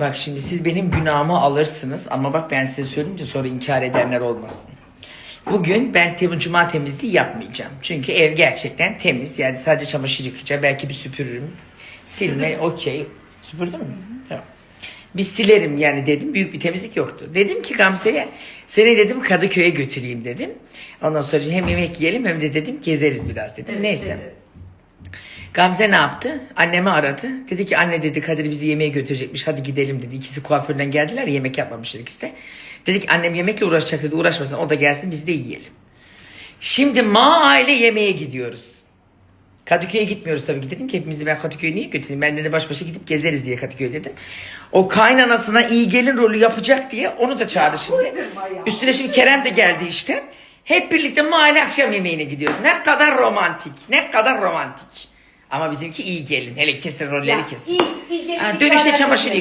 Bak şimdi siz benim günahımı alırsınız ama bak ben size söyleyince sonra inkar edenler olmasın. Bugün ben tem cuma temizliği yapmayacağım. Çünkü ev gerçekten temiz. Yani sadece çamaşır yıkayacağım. Belki bir süpürürüm. Silme okey. Süpürdün mü? Tamam. Bir silerim yani dedim. Büyük bir temizlik yoktu. Dedim ki Gamze'ye seni dedim Kadıköy'e götüreyim dedim. Ondan sonra hem yemek yiyelim hem de dedim gezeriz biraz dedim. Neyse. dedi. Gamze ne yaptı? Annemi aradı. Dedi ki anne dedi Kadir bizi yemeğe götürecekmiş. Hadi gidelim dedi. İkisi kuaförden geldiler ya, yemek yapmamışlar ikisi de. Dedik annem yemekle uğraşacak dedi. Uğraşmasın o da gelsin biz de yiyelim. Şimdi ma aile yemeğe gidiyoruz. Kadıköy'e gitmiyoruz tabii ki dedim ki hepimizi ben Kadıköy'e niye götüreyim? Ben de baş başa gidip gezeriz diye Kadıköy dedim. O kaynanasına iyi gelin rolü yapacak diye onu da çağırdı şimdi. Üstüne şimdi Kerem de geldi işte. Hep birlikte mahalle akşam yemeğine gidiyoruz. Ne kadar romantik. Ne kadar romantik. Ama bizimki iyi gelin. Hele kesin rolleri kesin. iyi, iyi gelin Ha, dönüşte çamaşır yok.